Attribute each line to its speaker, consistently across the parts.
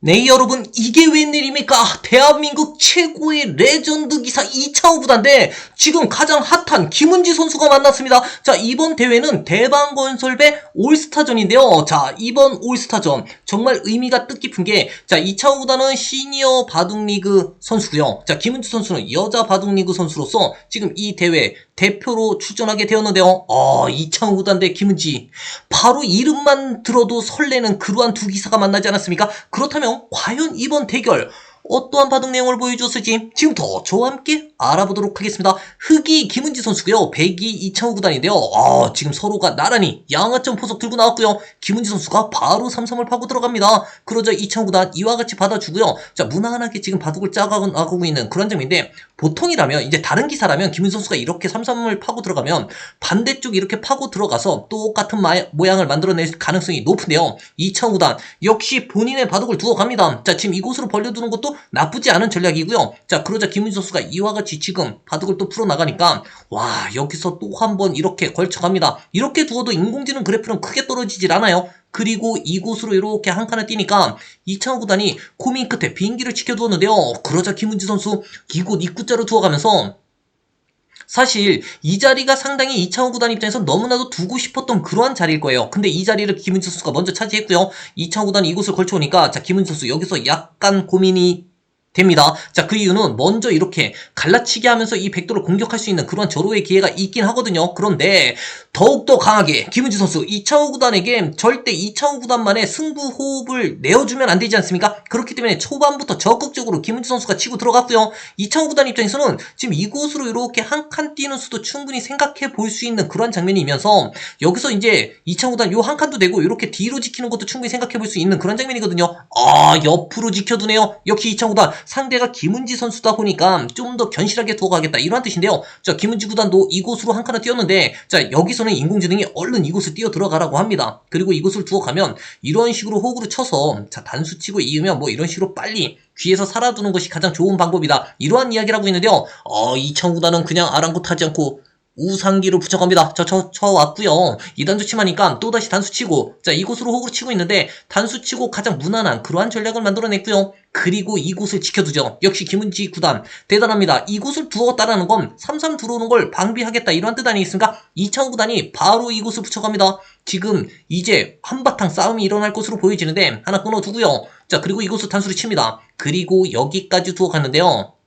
Speaker 1: 네 여러분 이게 웬일입니까? 대한민국 최고의 레전드 기사 이차우 구단대 지금 가장 핫한 김은지 선수가 만났습니다. 자 이번 대회는 대방건설배 올스타전인데요. 자 이번 올스타전 정말 의미가 뜻깊은 게자 이차우 구단은 시니어 바둑리그 선수고요. 자 김은지 선수는 여자 바둑리그 선수로서 지금 이 대회 대표로 출전하게 되었는데요. 어 이차우 구단 대 김은지. 바로 이름만 들어도 설레는 그러한 두 기사가 만나지 않았습니까? 그렇다면 과연 이번 대결 어떠한 바둑 내용을 보여줬을지 지금부터 저와 함께 알아보도록 하겠습니다. 흑이 김은지 선수고요. 백이 이창호 구단인데요. 아, 지금 서로가 나란히 양아점 포석 들고 나왔고요. 김은지 선수가 바로 삼삼을 파고 들어갑니다. 그러자 이창호 구단 이와 같이 받아주고요. 자, 무난하게 지금 바둑을 짜가고 있는 그런 점인데 보통이라면 이제 다른 기사라면 김은지 선수가 이렇게 삼삼을 파고 들어가면 반대쪽 이렇게 파고 들어가서 똑같은 마- 모양을 만들어낼 가능성이 높은데요. 이창호 구단 역시 본인의 바둑을 두어 갑니다. 자, 지금 이곳으로 벌려두는 것도 나쁘지 않은 전략이고요. 자, 그러자 김은지 선수가 이와 같이 지금 바둑을 또 풀어나가니까, 와, 여기서 또 한 번 이렇게 걸쳐갑니다. 이렇게 두어도 인공지능 그래프는 크게 떨어지질 않아요. 그리고 이곳으로 이렇게 한 칸을 뛰니까 이창호 구단이 고민 끝에 비행기를 지켜두었는데요. 그러자 김은지 선수 이곳 입구자로 두어가면서 사실 이 자리가 상당히 이창호 구단 입장에서 너무나도 두고 싶었던 그러한 자리일 거예요. 근데 이 자리를 김은지 선수가 먼저 차지했고요. 이창호 구단이 이곳을 걸쳐오니까 자 김은지 선수 여기서 약간 고민이 됩니다. 자, 그 이유는 먼저 이렇게 갈라치기 하면서 이 백도를 공격할 수 있는 그런 절호의 기회가 있긴 하거든요. 그런데 더욱더 강하게 김은지 선수 이창호 구단에게 절대 이창호 구단만의 승부 호흡을 내어주면 안 되지 않습니까? 그렇기 때문에 초반부터 적극적으로 김은지 선수가 치고 들어갔고요. 이창호 구단 입장에서는 지금 이곳으로 이렇게 한 칸 뛰는 수도 충분히 생각해 볼 수 있는 그런 장면이면서 여기서 이제 이창호 구단 요 한 칸도 되고 이렇게 뒤로 지키는 것도 충분히 생각해 볼 수 있는 그런 장면이거든요. 아 옆으로 지켜두네요. 역시 이창호 구단 상대가 김은지 선수다 보니까 좀 더 견실하게 두어 가겠다 이러한 뜻인데요. 자 김은지 구단도 이곳으로 한 칸을 뛰었는데 자 여기서는 인공지능이 얼른 이곳을 뛰어 들어가라고 합니다. 그리고 이곳을 두어 가면 이런 식으로 호구를 쳐서 자 단수 치고 이으면 뭐 이런 식으로 빨리 귀에서 살아두는 것이 가장 좋은 방법이다. 이러한 이야기를 하고 있는데요. 어, 이창 구단은 그냥 아랑곳하지 않고 우상기를 붙여갑니다. 저, 저, 저 왔고요. 이단수 치마니까 또다시 단수 치고, 자, 이곳으로 호구를 치고 있는데, 단수 치고 가장 무난한 그러한 전략을 만들어냈고요. 그리고 이곳을 지켜두죠. 역시 김은지 구단. 대단합니다. 이곳을 두었다라는 건, 3-3 들어오는 걸 방비하겠다. 이러한 뜻 아니겠습니까? 이창 구단이 바로 이곳을 붙여갑니다. 지금, 이제, 한바탕 싸움이 일어날 것으로 보여지는데, 하나 끊어두고요. 자, 그리고 이곳을 단수를 칩니다. 그리고 여기까지 두어 갔는데요.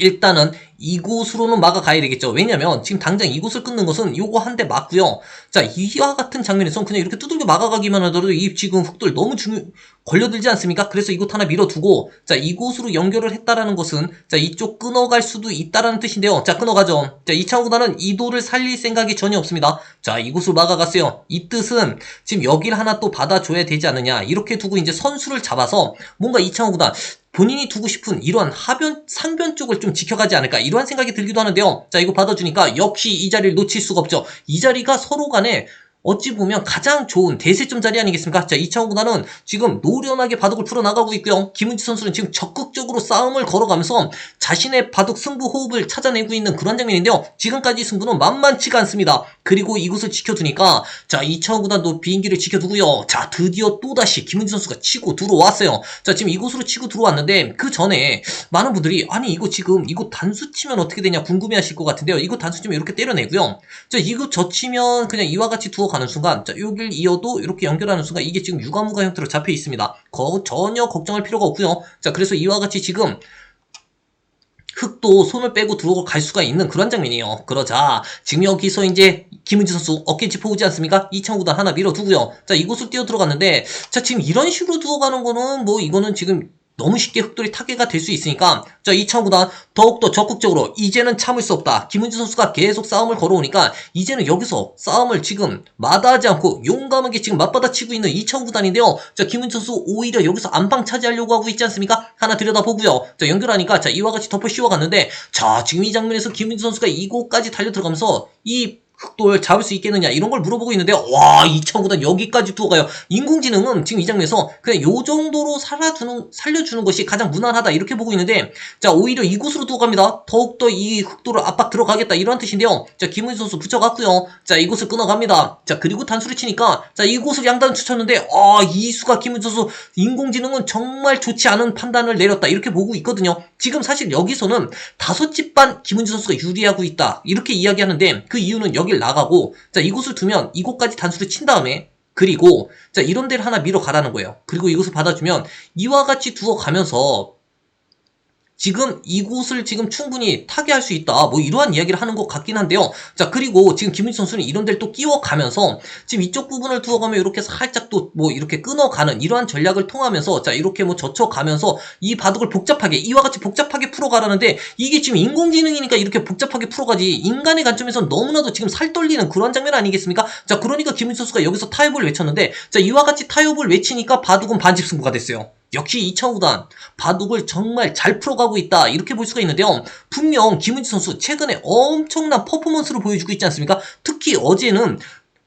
Speaker 1: 일단은 이곳으로는 막아가야 되겠죠. 왜냐면 지금 당장 이곳을 끊는 것은 요거 한 대 맞고요. 자, 이와 같은 장면에선 그냥 이렇게 두들겨 막아가기만 하더라도 이 지금 흑들 너무 중요, 걸려들지 않습니까? 그래서 이곳 하나 밀어두고, 자, 이곳으로 연결을 했다라는 것은, 자, 이쪽 끊어갈 수도 있다라는 뜻인데요. 자, 끊어가죠. 자, 이창호 구단은 이도를 살릴 생각이 전혀 없습니다. 자, 이곳으로 막아갔어요. 이 뜻은 지금 여기를 하나 또 받아줘야 되지 않느냐. 이렇게 두고 이제 선수를 잡아서 뭔가 이창호 구단, 본인이 두고 싶은 이러한 하변, 상변 쪽을 좀 지켜가지 않을까 이러한 생각이 들기도 하는데요. 자 이거 받아주니까 역시 이 자리를 놓칠 수가 없죠. 이 자리가 서로 간에 어찌 보면 가장 좋은 대세점 자리 아니겠습니까? 자, 이창호 구단은 지금 노련하게 바둑을 풀어나가고 있고요. 김은지 선수는 지금 적극적으로 싸움을 걸어가면서 자신의 바둑 승부 호흡을 찾아내고 있는 그런 장면인데요. 지금까지 승부는 만만치가 않습니다. 그리고 이곳을 지켜두니까 자, 이창호 구단도 비행기를 지켜두고요. 자, 드디어 또다시 김은지 선수가 치고 들어왔어요. 자, 지금 이곳으로 치고 들어왔는데 그 전에 많은 분들이 아니 이거 지금 이거 단수 치면 어떻게 되냐 궁금해하실 것 같은데요. 이거 단수 치면 이렇게 때려내고요. 자, 이거 젖히면 그냥 이와 같이 두어 가는 순간, 자, 여길 이어도 이렇게 연결하는 순간 이게 지금 유가무가 형태로 잡혀 있습니다. 거, 전혀 걱정할 필요가 없고요. 자, 그래서 이와 같이 지금 흑도 손을 빼고 들어갈 수가 있는 그런 장면이에요. 그러자 지금 여기서 이제 김은지 선수 어깨 짚어오지 않습니까? 이창구단 하나 밀어두고요. 자 이곳을 뛰어 들어갔는데 자 지금 이런 식으로 두어가는 거는 뭐 이거는 지금 너무 쉽게 흑돌이 타개가 될 수 있으니까 자 이창구단 더욱더 적극적으로 이제는 참을 수 없다. 김은지 선수가 계속 싸움을 걸어오니까 이제는 여기서 싸움을 지금 마다하지 않고 용감하게 지금 맞받아치고 있는 이창구단인데요. 자 김은지 선수 오히려 여기서 안방 차지하려고 하고 있지 않습니까? 하나 들여다보고요. 자 연결하니까 자 이와 같이 덮어 씌워갔는데 자 지금 이 장면에서 김은지 선수가 이곳까지 달려 들어가면서 이 흑돌 잡을 수 있겠느냐 이런 걸 물어보고 있는데요. 와 이창호 구단 여기까지 두어가요. 인공지능은 지금 이 장면에서 그냥 요 정도로 살아주는 살려주는 것이 가장 무난하다 이렇게 보고 있는데 자 오히려 이곳으로 두어갑니다. 더욱더 이 흑돌을 압박 들어가겠다 이런 뜻인데요. 자 김은희 선수 붙여갔고요. 자 이곳을 끊어갑니다. 자 그리고 단수를 치니까 자 이곳을 양단 추쳤는데 아 이수가 김은희 선수 인공지능은 정말 좋지 않은 판단을 내렸다 이렇게 보고 있거든요. 지금 사실 여기서는 다섯 집반 김은지 선수가 유리하고 있다 이렇게 이야기하는데 그 이유는 여길 나가고 자 이곳을 두면 이곳까지 단수를 친 다음에 그리고 자 이런 데를 하나 밀어 가라는 거예요. 그리고 이곳을 받아주면 이와 같이 두어 가면서 지금 이곳을 지금 충분히 타개할 수 있다. 뭐 이러한 이야기를 하는 것 같긴 한데요. 자 그리고 지금 김은지 선수는 이런 데를 또 끼워가면서 지금 이쪽 부분을 두어가면 이렇게 살짝 또 뭐 이렇게 끊어가는 이러한 전략을 통하면서 자 이렇게 뭐 젖혀가면서 이 바둑을 복잡하게 이와 같이 복잡하게 풀어가라는데 이게 지금 인공지능이니까 이렇게 복잡하게 풀어가지 인간의 관점에서 너무나도 지금 살 떨리는 그런 장면 아니겠습니까? 자 그러니까 김은지 선수가 여기서 타협을 외쳤는데 자 이와 같이 타협을 외치니까 바둑은 반집승부가 됐어요. 역시 이창우단 바둑을 정말 잘 풀어가고 있다. 이렇게 볼 수가 있는데요. 분명 김은지 선수 최근에 엄청난 퍼포먼스를 보여주고 있지 않습니까? 특히 어제는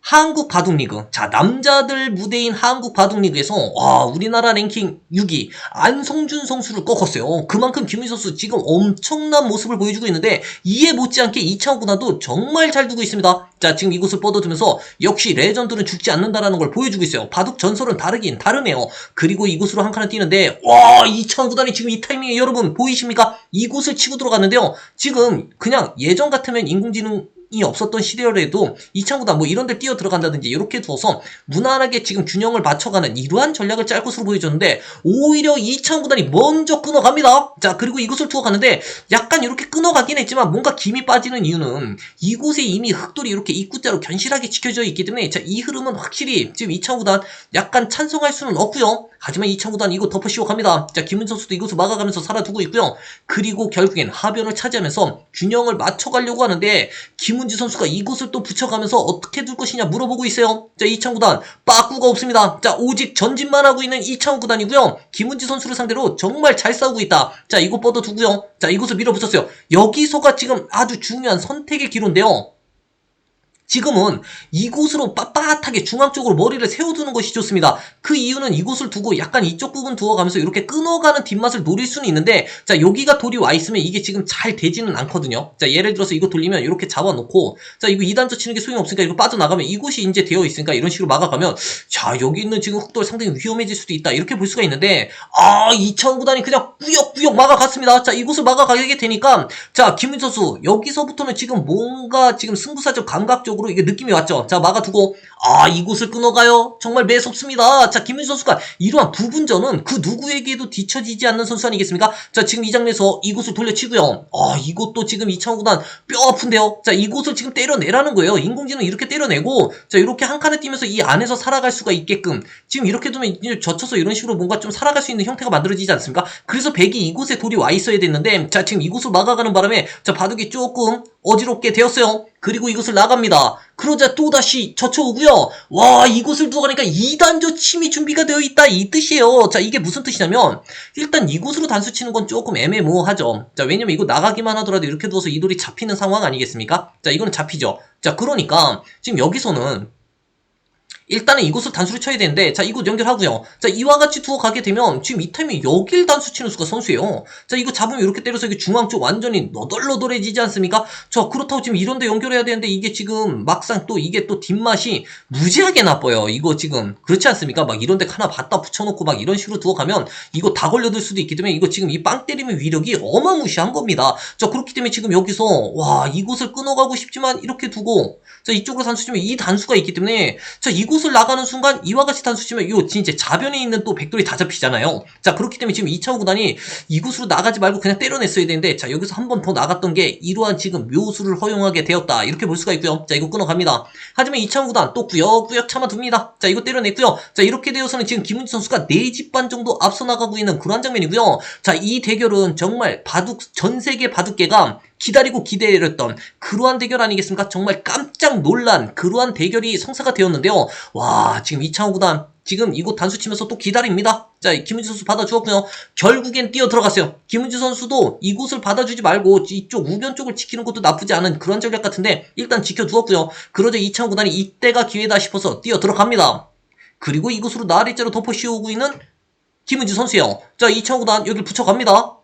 Speaker 1: 한국 바둑리그. 자 남자들 무대인 한국 바둑리그에서 와 우리나라 랭킹 6위 안성준 선수를 꺾었어요. 그만큼 김은지 선수 지금 엄청난 모습을 보여주고 있는데 이에 못지않게 이창우 구단도 정말 잘 두고 있습니다. 자 지금 이곳을 뻗어두면서 역시 레전드는 죽지 않는다라는 걸 보여주고 있어요. 바둑 전설은 다르긴 다르네요. 그리고 이곳으로 한 칸을 뛰는데 와 이창우 구단이 지금 이 타이밍에 여러분 보이십니까? 이곳을 치고 들어갔는데요. 지금 그냥 예전 같으면 인공지능 이 없었던 시대여도 이창구다 뭐 이런 데 뛰어 들어간다든지 이렇게 두어서 무난하게 지금 균형을 맞춰가는 이러한 전략을 짤 것으로 보여줬는데 오히려 이창구단이 먼저 끊어갑니다. 자 그리고 이곳을 두어 가는데 약간 이렇게 끊어가긴 했지만 뭔가 김이 빠지는 이유는 이곳에 이미 흑돌이 이렇게 입구자로 견실하게 지켜져 있기 때문에 자 이 흐름은 확실히 지금 이창구단 약간 찬성할 수는 없고요. 하지만 이창구단 이거 덮어 갑니다. 자 김은 선수도 이곳을 막아가면서 살아두고 있고요. 그리고 결국엔 하변을 차지하면서 균형을 맞춰가려고 하는데 김은지 선수가 이곳을 또 붙여가면서 어떻게 둘 것이냐 물어보고 있어요. 자 이창구단 빠꾸가 없습니다. 자 오직 전진만 하고 있는 이창구단이고요. 김은지 선수를 상대로 정말 잘 싸우고 있다. 자 이곳 뻗어두고요. 자 이곳을 밀어붙였어요. 여기서가 지금 아주 중요한 선택의 기로인데요. 지금은 이곳으로 빳빳하게 중앙 쪽으로 머리를 세워두는 것이 좋습니다. 그 이유는 이곳을 두고 약간 이쪽 부분 두어가면서 이렇게 끊어가는 뒷맛을 노릴 수는 있는데 자 여기가 돌이 와 있으면 이게 지금 잘 되지는 않거든요. 자 예를 들어서 이거 돌리면 이렇게 잡아놓고 자 이거 2단조 치는 게 소용이 없으니까 이거 빠져나가면 이곳이 이제 되어 있으니까 이런 식으로 막아가면 자 여기 있는 지금 흑돌 상당히 위험해질 수도 있다 이렇게 볼 수가 있는데 아 이천구단이 그냥 꾸역꾸역 막아갔습니다. 자 이곳을 막아가게 되니까 자 김민 선수 여기서부터는 지금 뭔가 지금 승부사적 감각 적 으로 이게 느낌이 왔죠. 자 막아두고 아 이곳을 끊어가요. 정말 매섭습니다. 자 김민 선수가 이러한 부분전은 그 누구에게도 뒤처지지 않는 선수 아니겠습니까? 자 지금 이 장면에서 이곳을 돌려치고요. 아 이곳도 지금 이창구단 뼈 아픈데요. 자 이곳을 지금 때려내라는 거예요. 인공지능 이렇게 때려내고 자 이렇게 한 칸에 뛰면서 이 안에서 살아갈 수가 있게끔 지금 이렇게 두면 젖혀서 이런 식으로 뭔가 좀 살아갈 수 있는 형태가 만들어지지 않습니까? 그래서 백이 이곳에 돌이 와 있어야 됐는데 자 지금 이곳을 막아가는 바람에 자 바둑이 조금 어지럽게 되었어요. 그리고 이곳을 나갑니다. 그러자 또다시 젖혀오고요. 와 이곳을 두고 가니까 2단조 침이 준비가 되어 있다 이 뜻이에요. 자 이게 무슨 뜻이냐면 일단 이곳으로 단수 치는 건 조금 애매모호하죠. 자 왜냐면 이거 나가기만 하더라도 이렇게 두어서 이 돌이 잡히는 상황 아니겠습니까? 자 이거는 잡히죠. 자 그러니까 지금 여기서는 일단은 이곳을 단수를 쳐야 되는데 자 이곳 연결하고요. 자 이와 같이 두어 가게 되면 지금 이 타이밍에 여길 단수 치는 수가 선수예요. 자 이거 잡으면 이렇게 때려서 이게 중앙 쪽 완전히 너덜너덜해지지 않습니까? 자 그렇다고 지금 이런데 연결해야 되는데 이게 지금 막상 또 이게 또 뒷맛이 무지하게 나빠요. 이거 지금 그렇지 않습니까? 막 이런데 하나 갖다 붙여놓고 막 이런 식으로 두어 가면 이거 다 걸려들 수도 있기 때문에 이거 지금 이 빵 때리면 위력이 어마무시한 겁니다. 자 그렇기 때문에 지금 여기서 와 이곳을 끊어가고 싶지만 이렇게 두고 자 이쪽으로 단수 치면 이 단수가 있기 때문에 자 이곳 을 나가는 순간 이와 같이 단수 치면 이 진짜 자변에 있는 또 백돌이 다 잡히잖아요. 자 그렇기 때문에 지금 이창호 구단이 이곳으로 나가지 말고 그냥 때려냈어야 되는데 자 여기서 한 번 더 나갔던 게 이러한 지금 묘수를 허용하게 되었다. 이렇게 볼 수가 있고요. 자 이거 끊어갑니다. 하지만 이창호 구단 또 구역구역 참아둡니다. 자 이거 때려냈고요. 자 이렇게 되어서는 지금 김은지 선수가 4집 반 정도 앞서 나가고 있는 그런 장면이고요. 자 이 대결은 정말 바둑 전 세계 바둑계가 기다리고 기대했던 그러한 대결 아니겠습니까? 정말 깜짝 놀란 그러한 대결이 성사가 되었는데요. 와, 지금 이창호 구단 지금 이곳 단수 치면서 또 기다립니다. 자, 김은지 선수 받아주었고요. 결국엔 뛰어 들어갔어요. 김은지 선수도 이곳을 받아주지 말고 이쪽 우변 쪽을 지키는 것도 나쁘지 않은 그런 전략 같은데 일단 지켜두었고요. 그러자 이창호 구단이 이때가 기회다 싶어서 뛰어 들어갑니다. 그리고 이곳으로 나리자로 덮어 씌우고 있는 김은지 선수예요. 자, 이창호 구단 여기를 붙여갑니다.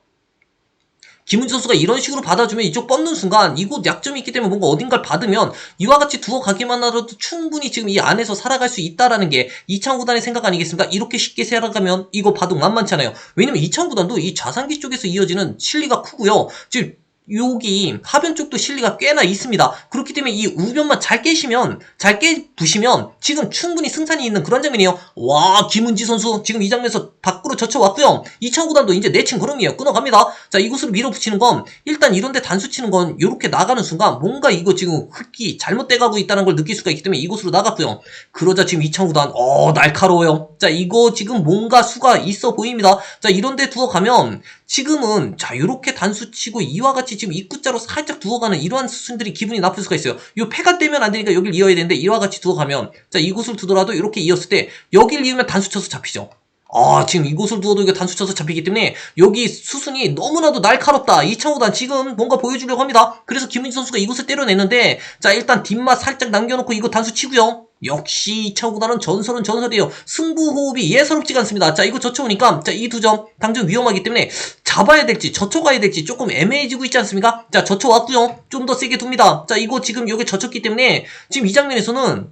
Speaker 1: 김은지 선수가 이런 식으로 받아주면 이쪽 뻗는 순간 이곳 약점이 있기 때문에 뭔가 어딘가를 받으면 이와 같이 두어 가기만 하더라도 충분히 지금 이 안에서 살아갈 수 있다라는 게 이창호 구단의 생각 아니겠습니까? 이렇게 쉽게 살아가면 이거 바둑 만만치 않아요. 왜냐면 이창호 구단도 이 좌상기 쪽에서 이어지는 실리가 크고요. 지금 여기 하변 쪽도 실리가 꽤나 있습니다. 그렇기 때문에 이 우변만 잘 깨시면 잘 깨부시면 지금 충분히 승산이 있는 그런 장면이에요. 와 김은지 선수 지금 이 장면에서 밖으로 젖혀왔고요. 이창호 구단도 이제 내친 걸음이에요. 끊어갑니다. 자 이곳으로 밀어붙이는 건 일단 이런데 단수 치는 건 이렇게 나가는 순간 뭔가 이거 지금 흙이 잘못돼가고 있다는 걸 느낄 수가 있기 때문에 이곳으로 나갔고요. 그러자 지금 이창호 구단 어 날카로워요. 자 이거 지금 뭔가 수가 있어 보입니다. 자 이런데 두어 가면 지금은 자 이렇게 단수 치고 이와 같이 지금 입구자로 살짝 두어가는 이러한 수순들이 기분이 나쁠 수가 있어요. 요 패가 떼면 안 되니까 여길 이어야 되는데 이와 같이 두어가면 자 이곳을 두더라도 이렇게 이었을 때 여길 이으면 단수 쳐서 잡히죠. 아 지금 이곳을 두어도 이거 단수 쳐서 잡히기 때문에 여기 수순이 너무나도 날카롭다. 이창호단 지금 뭔가 보여주려고 합니다. 그래서 김은지 선수가 이곳을 때려내는데 자 일단 뒷맛 살짝 남겨놓고 이거 단수 치고요. 역시 이창호단은 전설은 전설이에요. 승부 호흡이 예사롭지가 않습니다. 자 이거 젖혀오니까 자 이 두 점 당장 위험하기 때문에 잡아야 될지 젖혀가야 될지 조금 애매해지고 있지 않습니까? 자 젖혀왔고요. 좀 더 세게 둡니다. 자 이거 지금 여기 젖혔기 때문에 지금 이 장면에서는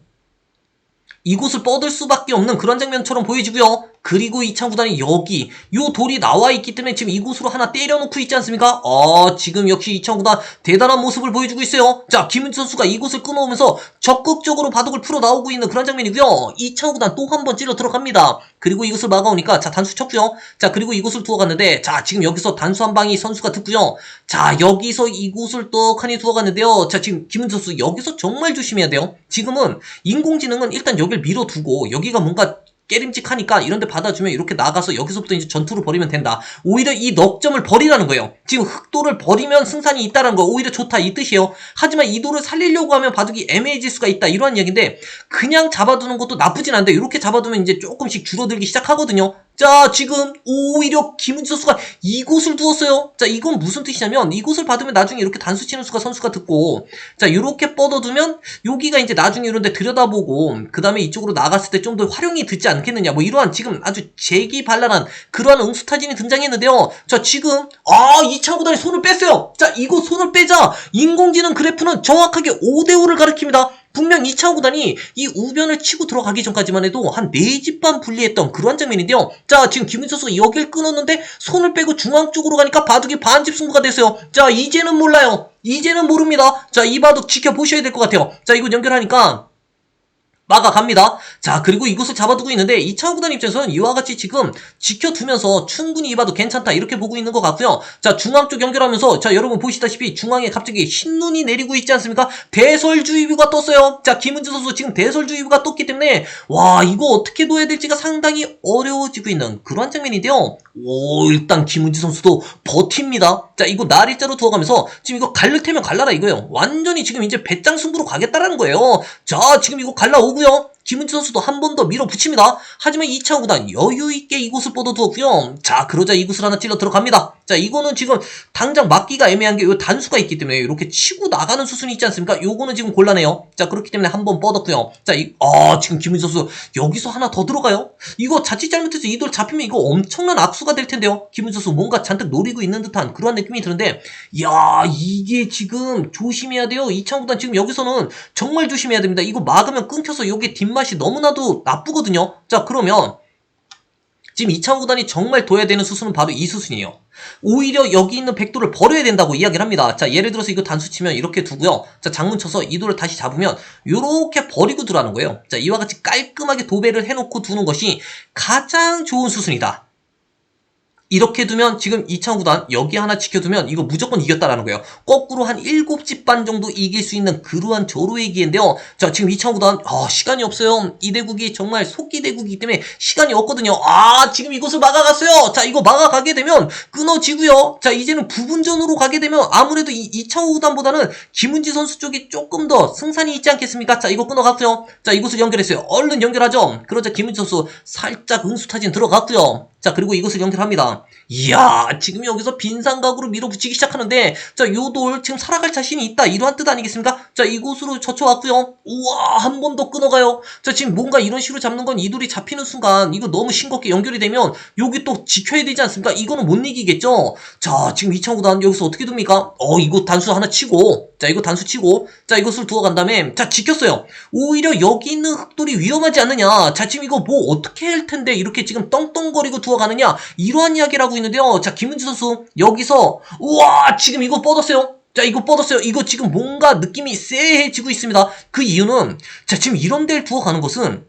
Speaker 1: 이곳을 뻗을 수밖에 없는 그런 장면처럼 보여지고요. 그리고 이창 구단이 여기 요 돌이 나와 있기 때문에 지금 이곳으로 하나 때려놓고 있지 않습니까? 아 지금 역시 이창 구단 대단한 모습을 보여주고 있어요. 자 김은지 선수가 이곳을 끊어오면서 적극적으로 바둑을 풀어 나오고 있는 그런 장면이고요. 이창 구단 또 한 번 찔러 들어갑니다. 그리고 이곳을 막아오니까 자 단수 쳤고요. 자 그리고 이곳을 두어갔는데 자 지금 여기서 단수 한 방이 선수가 듣고요. 자 여기서 이곳을 떡하니 두어갔는데요. 자 지금 김은지 선수 여기서 정말 조심해야 돼요. 지금은 인공지능은 일단 여기를 밀어두고 여기가 뭔가 깨림직하니까 이런데 받아주면 이렇게 나가서 여기서부터 이제 전투를 벌이면 된다. 오히려 이 넉점을 버리라는 거예요. 지금 흑도를 버리면 승산이 있다는 거 오히려 좋다 이 뜻이에요. 하지만 이 돌을 살리려고 하면 바둑이 애매해질 수가 있다 이러한 이야기인데 그냥 잡아두는 것도 나쁘진 않은데 이렇게 잡아두면 이제 조금씩 줄어들기 시작하거든요. 자 지금 오히려 김은지 선수가 이곳을 두었어요. 자 이건 무슨 뜻이냐면 이곳을 받으면 나중에 이렇게 단수 치는 수가 선수가 듣고 자 이렇게 뻗어두면 여기가 이제 나중에 이런데 들여다보고 그 다음에 이쪽으로 나갔을 때 좀 더 활용이 듣지 않겠느냐 뭐 이러한 지금 아주 재기발랄한 그러한 응수타진이 등장했는데요. 자 지금 아 이창 구단이 손을 뺐어요. 자 이거 손을 빼자 인공지능 그래프는 정확하게 5대5를 가리킵니다. 분명 이창호 구단이 이 우변을 치고 들어가기 전까지만 해도 한 4집 반 분리했던 그런 장면인데요. 자, 지금 김윤 선수가 여길 끊었는데 손을 빼고 중앙 쪽으로 가니까 바둑이 반집 승부가 됐어요. 자, 이제는 몰라요. 이제는 모릅니다. 자, 이 바둑 지켜보셔야 될 것 같아요. 자, 이거 연결하니까 막아갑니다. 자, 그리고 이곳을 잡아두고 있는데 이창호 구단 입장에서는 이와 같이 지금 지켜두면서 충분히 이봐도 괜찮다 이렇게 보고 있는 것 같고요. 자, 중앙 쪽 연결하면서 자, 여러분 보시다시피 중앙에 갑자기 흰눈이 내리고 있지 않습니까? 대설주의보가 떴어요. 자, 김은지 선수 지금 대설주의보가 떴기 때문에 와, 이거 어떻게 둬야 될지가 상당히 어려워지고 있는 그런 장면인데요. 오, 일단 김은지 선수도 버팁니다. 자, 이거 나리자로 두어가면서 지금 이거 갈를 테면 갈라라 이거예요. 완전히 지금 이제 배짱 승부로 가겠다라는 거예요. 자, 지금 이거 갈라오고 요. 김은지 선수도 한 번 더 밀어붙입니다. 하지만 2차 구단 여유있게 이곳을 뻗어두었고요. 자, 그러자 이곳을 하나 찔러 들어갑니다. 자, 이거는 지금 당장 막기가 애매한 게 요 단수가 있기 때문에 이렇게 치고 나가는 수순이 있지 않습니까? 요거는 지금 곤란해요. 자, 그렇기 때문에 한 번 뻗었고요. 자, 이, 아, 지금 김은지 선수 여기서 하나 더 들어가요? 이거 자칫 잘못해서 이 돌 잡히면 이거 엄청난 악수가 될 텐데요. 김은지 선수 뭔가 잔뜩 노리고 있는 듯한 그런 느낌이 드는데, 야 이게 지금 조심해야 돼요. 2차 구단 지금 여기서는 정말 조심해야 됩니다. 이거 막으면 끊겨서 여기 뒷 맛이 너무나도 나쁘거든요. 자, 그러면 지금 이창호 구단이 정말 둬야 되는 수순은 바로 이 수순이에요. 오히려 여기 있는 백도를 버려야 된다고 이야기를 합니다. 자, 예를 들어서 이거 단수 치면 이렇게 두고요. 자, 장문 쳐서 이 돌을 다시 잡으면 이렇게 버리고 두라는 거예요. 자, 이와 같이 깔끔하게 도배를 해놓고 두는 것이 가장 좋은 수순이다. 이렇게 두면 지금 이창호 구단 여기 하나 지켜두면 이거 무조건 이겼다라는 거예요. 거꾸로 한 7집 반 정도 이길 수 있는 그러한 조로의 기회인데요. 자, 지금 이창호 구단 아, 시간이 없어요. 이 대국이 정말 속기 대국이기 때문에 시간이 없거든요. 아, 지금 이것을 막아갔어요. 자, 이거 막아가게 되면 끊어지고요. 자, 이제는 부분전으로 가게 되면 아무래도 이 이창호 구단보다는 김은지 선수 쪽이 조금 더 승산이 있지 않겠습니까? 자, 이거 끊어갔고요. 자, 이곳을 연결했어요. 얼른 연결하죠. 그러자 김은지 선수 살짝 응수타진 들어갔고요. 자, 그리고 이것을 연결합니다. 이야, 지금 여기서 빈상각으로 밀어붙이기 시작하는데, 자, 요돌 지금 살아갈 자신이 있다. 이러한 뜻 아니겠습니까? 자, 이곳으로 젖혀왔고요. 우와, 한 번 더 끊어가요. 자, 지금 뭔가 이런 식으로 잡는 건 이돌이 잡히는 순간, 이거 너무 싱겁게 연결이 되면, 여기 또 지켜야 되지 않습니까? 이거는 못 이기겠죠? 자, 지금 이창구단 여기서 어떻게 둡니까? 어, 이거 단수 하나 치고, 자, 이거 단수 치고, 자, 이것을 두어 간 다음에, 자, 지켰어요. 오히려 여기 있는 흑돌이 위험하지 않느냐. 자, 지금 이거 뭐 어떻게 할 텐데, 이렇게 지금 떵떵거리고 두어 가느냐. 이러한 이야기를 하고 있는데요. 자, 김은지 선수, 여기서, 우와, 지금 이거 뻗었어요. 자, 이거 뻗었어요. 이거 지금 뭔가 느낌이 쎄해지고 있습니다. 그 이유는, 자, 지금 이런 데를 두어 가는 것은,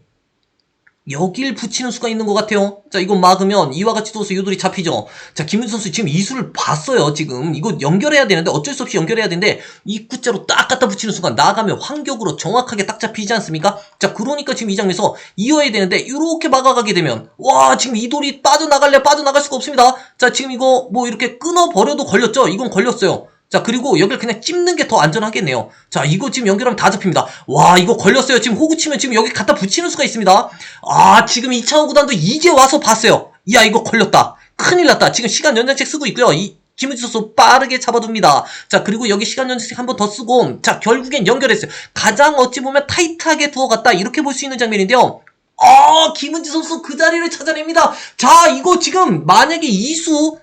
Speaker 1: 여길 붙이는 수가 있는 것 같아요. 자, 이거 막으면 이와 같이 두어서 요돌이 잡히죠. 자, 김은지 선수 지금 이수를 봤어요, 지금. 이거 연결해야 되는데 어쩔 수 없이 연결해야 되는데 입구자로 딱 갖다 붙이는 순간 나가면 환격으로 정확하게 딱 잡히지 않습니까? 자, 그러니까 지금 이 장면에서 이어야 되는데 이렇게 막아가게 되면 와, 지금 이 돌이 빠져나갈래 빠져나갈 수가 없습니다. 자, 지금 이거 뭐 이렇게 끊어버려도 걸렸죠? 이건 걸렸어요. 자, 그리고 여기를 그냥 찝는 게 더 안전하겠네요. 자, 이거 지금 연결하면 다 잡힙니다. 와, 이거 걸렸어요. 지금 호구 치면 지금 여기 갖다 붙이는 수가 있습니다. 아, 지금 이창호 구단도 이제 와서 봤어요. 야, 이거 걸렸다. 큰일 났다. 지금 시간 연장책 쓰고 있고요. 이, 김은지 선수 빠르게 잡아둡니다. 자, 그리고 여기 시간 연장책 한번 더 쓰고, 자, 결국엔 연결했어요. 가장 어찌 보면 타이트하게 두어갔다. 이렇게 볼 수 있는 장면인데요. 어, 김은지 선수 그 자리를 찾아냅니다. 자, 이거 지금 만약에 이수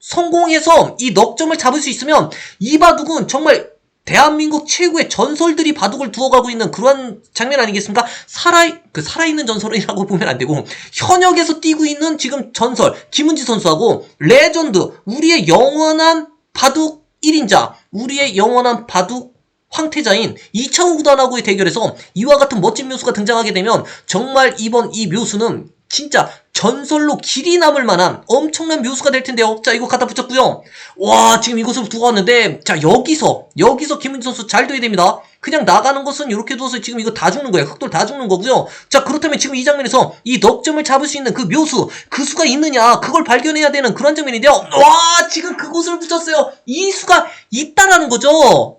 Speaker 1: 성공해서 이 넉점을 잡을 수 있으면 이 바둑은 정말 대한민국 최고의 전설들이 바둑을 두어가고 있는 그런 장면 아니겠습니까? 살아 그 살아있는 전설이라고 보면 안 되고 현역에서 뛰고 있는 지금 전설 김은지 선수하고 레전드 우리의 영원한 바둑 1인자 우리의 영원한 바둑 황태자인 이창호 구단하고의 대결에서 이와 같은 멋진 묘수가 등장하게 되면 정말 이번 이 묘수는 진짜 전설로 길이 남을 만한 엄청난 묘수가 될 텐데요. 자, 이거 갖다 붙였고요. 와, 지금 이곳을 두고 왔는데, 자, 여기서, 여기서 김은지 선수 잘 둬야 됩니다. 그냥 나가는 것은 이렇게 두어서 지금 이거 다 죽는 거예요. 흑돌 다 죽는 거고요. 자, 그렇다면 지금 이 장면에서 이 넉점을 잡을 수 있는 그 묘수, 그 수가 있느냐, 그걸 발견해야 되는 그런 장면인데요. 와, 지금 그곳을 붙였어요. 이 수가 있다라는 거죠.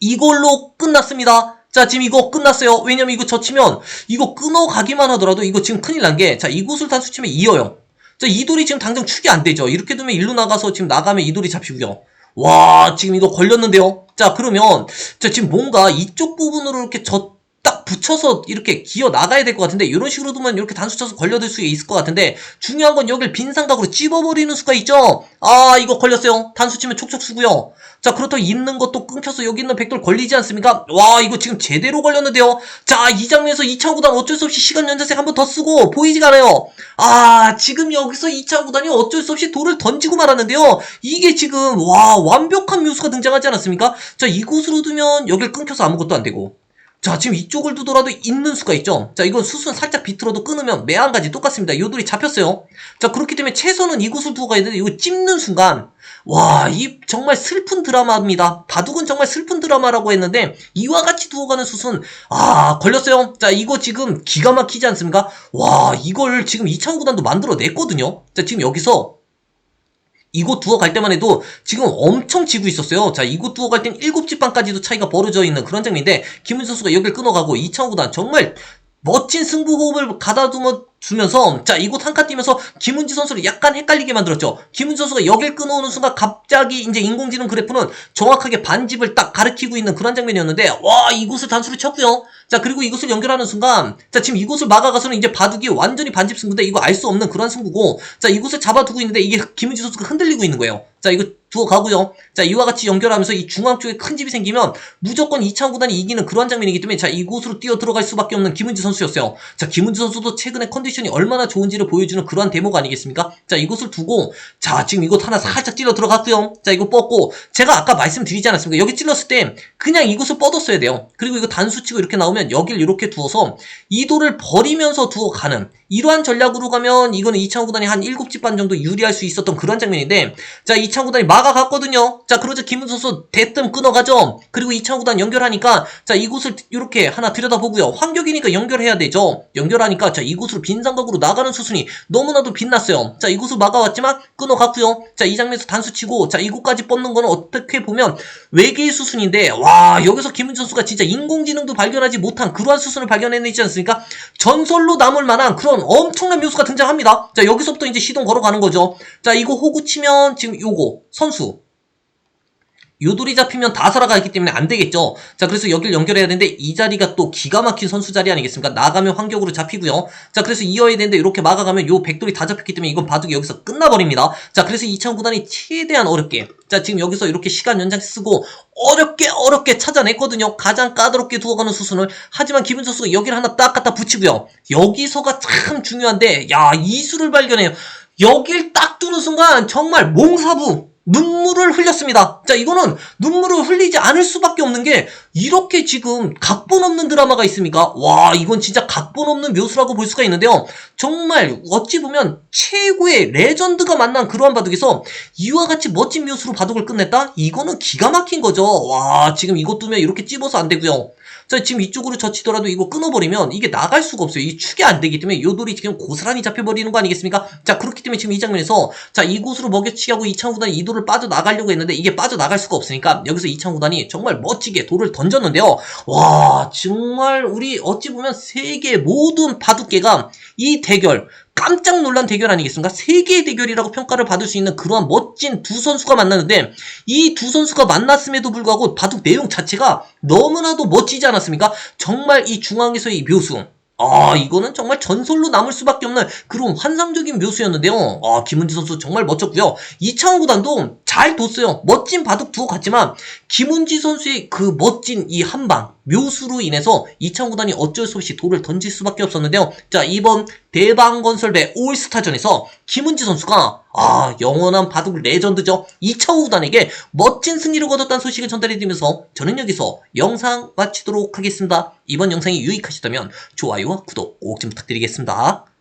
Speaker 1: 이걸로 끝났습니다. 자, 지금 이거 끝났어요. 왜냐면 이거 젖히면 이거 끊어가기만 하더라도 이거 지금 큰일 난 게, 자, 이곳을 단수 치면 이어요. 자, 이 돌이 지금 당장 축이 안 되죠. 이렇게 두면 일로 나가서 지금 나가면 이 돌이 잡히고요. 와, 지금 이거 걸렸는데요. 자, 그러면, 자, 지금 뭔가 이쪽 부분으로 이렇게 저, 딱 붙여서 이렇게 기어 나가야 될 것 같은데, 이런 식으로 두면 이렇게 단수 쳐서 걸려들 수 있을 것 같은데, 중요한 건 여길 빈 삼각으로 찝어버리는 수가 있죠? 아, 이거 걸렸어요. 단수 치면 촉촉 수고요. 자, 그렇다고 있는 것도 끊겨서 여기 있는 백돌 걸리지 않습니까? 와, 이거 지금 제대로 걸렸는데요. 자, 이 장면에서 2차 구단 어쩔 수 없이 시간 연장색 한 번 더 쓰고 보이지가 않아요. 아, 지금 여기서 2차 구단이 어쩔 수 없이 돌을 던지고 말았는데요. 이게 지금 와, 완벽한 묘수가 등장하지 않았습니까? 자, 이곳으로 두면 여길 끊겨서 아무것도 안 되고. 자, 지금 이쪽을 두더라도 있는 수가 있죠. 자, 이건 수순 살짝 비틀어도 끊으면 매한가지 똑같습니다. 요돌이 잡혔어요. 자, 그렇기 때문에 최선은 이곳을 두고 가야 되는데 이거 찝는 순간 와, 이 정말 슬픈 드라마입니다. 바둑은 정말 슬픈 드라마라고 했는데 이와 같이 두어가는 수순 아, 걸렸어요. 자, 이거 지금 기가 막히지 않습니까? 와, 이걸 지금 이창호 구단도 만들어냈거든요. 자, 지금 여기서 이곳 두어 갈 때만 해도 지금 엄청 지고 있었어요. 자, 이곳 두어 갈 땐 7집 반까지도 차이가 벌어져 있는 그런 장면인데, 김은지 선수가 여기를 끊어가고, 이창호 구단 정말 멋진 승부 호흡을 가다두며 주면서 자 이곳 한 칸 뛰면서 김은지 선수를 약간 헷갈리게 만들었죠. 김은지 선수가 여길 끊어오는 순간 갑자기 이제 인공지능 그래프는 정확하게 반집을 딱 가리키고 있는 그런 장면이었는데 와 이곳을 단수를 쳤고요. 자 그리고 이곳을 연결하는 순간 자 지금 이곳을 막아가서는 이제 바둑이 완전히 반집 승부인데 이거 알 수 없는 그런 승부고 자 이곳을 잡아두고 있는데 이게 김은지 선수가 흔들리고 있는 거예요. 자 이거 두어 가고요. 자, 이와 같이 연결하면서 이 중앙 쪽에 큰 집이 생기면 무조건 이창호 구단이 이기는 그러한 장면이기 때문에 자, 이곳으로 뛰어 들어갈 수밖에 없는 김은지 선수였어요. 자, 김은지 선수도 최근에 컨디션이 얼마나 좋은지를 보여주는 그러한 대목 아니겠습니까? 자, 이곳을 두고 자, 지금 이곳 하나 살짝 찔러 들어갔고요. 자, 이거 뻗고 제가 아까 말씀드리지 않았습니까? 여기 찔렀을 때 그냥 이곳을 뻗었어야 돼요. 그리고 이거 단수 치고 이렇게 나오면 여길 이렇게 두어서 이도를 버리면서 두어 가는 이러한 전략으로 가면 이거는 이창호 구단이 한 7집 반 정도 유리할 수 있었던 그런 장면인데 자 이창호 구단이 막 아갔거든요 자 그러자 김은 선수 대뜸 끊어가죠 그리고 이창호 구단 연결하니까 자 이곳을 이렇게 하나 들여다보고요 환격이니까 연결해야 되죠 연결하니까 자 이곳으로 빈상각으로 나가는 수순이 너무나도 빛났어요 자 이곳을 막아왔지만 끊어갔고요 자 이 장면에서 단수치고 자 이곳까지 뻗는 거는 어떻게 보면 외계의 수순인데 와 여기서 김은 선수가 진짜 인공지능도 발견하지 못한 그러한 수순을 발견해내지 않습니까 전설로 남을 만한 그런 엄청난 묘수가 등장합니다. 자, 여기서부터 이제 시동 걸어가는 거죠. 자, 이거 호구 치면 지금 요거 선수. 요돌이 잡히면 다 살아가 있기 때문에 안 되겠죠. 자, 그래서 여길 연결해야 되는데 이 자리가 또 기가 막힌 선수 자리 아니겠습니까? 나가면 환격으로 잡히고요. 자, 그래서 이어야 되는데 이렇게 막아가면 요 백돌이 다 잡혔기 때문에 이건 바둑이 여기서 끝나버립니다. 자, 그래서 이창 구단이 최대한 어렵게 자, 지금 여기서 이렇게 시간 연장 쓰고 어렵게 어렵게 찾아냈거든요. 가장 까다롭게 두어가는 수순을. 하지만 김은 선수가 여기를 하나 딱 갖다 붙이고요. 여기서가 참 중요한데 야, 이수를 발견해요. 여길 딱 두는 순간 정말 몽사부 눈물을 흘렸습니다. 자, 이거는 눈물을 흘리지 않을 수밖에 없는 게 이렇게 지금 각본 없는 드라마가 있습니까? 와, 이건 진짜 각본 없는 묘수라고 볼 수가 있는데요. 정말 어찌 보면 최고의 레전드가 만난 그러한 바둑에서 이와 같이 멋진 묘수로 바둑을 끝냈다? 이거는 기가 막힌 거죠. 와, 지금 이것 두면 이렇게 찝어서 안 되고요. 자, 지금 이쪽으로 젖히더라도 이거 끊어버리면 이게 나갈 수가 없어요. 이 축이 안 되기 때문에 요 돌이 지금 고스란히 잡혀버리는 거 아니겠습니까? 자, 그렇기 때문에 지금 이 장면에서 자, 이곳으로 먹여치기 하고 이창호 구단이 이 돌을 빠져나가려고 했는데 이게 빠져나갈 수가 없으니까 여기서 이창호 구단이 정말 멋지게 돌을 던졌는데요. 와, 정말 우리 어찌 보면 세계 모든 바둑계가 이 대결 깜짝 놀란 대결 아니겠습니까? 세계의 대결이라고 평가를 받을 수 있는 그러한 멋진 두 선수가 만났는데 이 두 선수가 만났음에도 불구하고 바둑 내용 자체가 너무나도 멋지지 않았습니까? 정말 이 중앙에서의 이 묘수 아, 이거는 정말 전설로 남을 수밖에 없는 그런 환상적인 묘수였는데요. 아, 김은지 선수 정말 멋졌고요. 이창호 구단도 잘 뒀어요. 멋진 바둑 두어 갔지만 김은지 선수의 그 멋진 이 한방 묘수로 인해서 이창호 구단이 어쩔 수 없이 돌을 던질 수밖에 없었는데요. 자, 이번 대방건설배 올스타전에서 김은지 선수가 아, 영원한 바둑 레전드죠. 이창호 구단에게 멋진 승리를 거뒀다는 소식을 전달해드리면서 저는 여기서 영상 마치도록 하겠습니다. 이번 영상이 유익하셨다면 좋아요와 구독 꼭 좀 부탁드리겠습니다.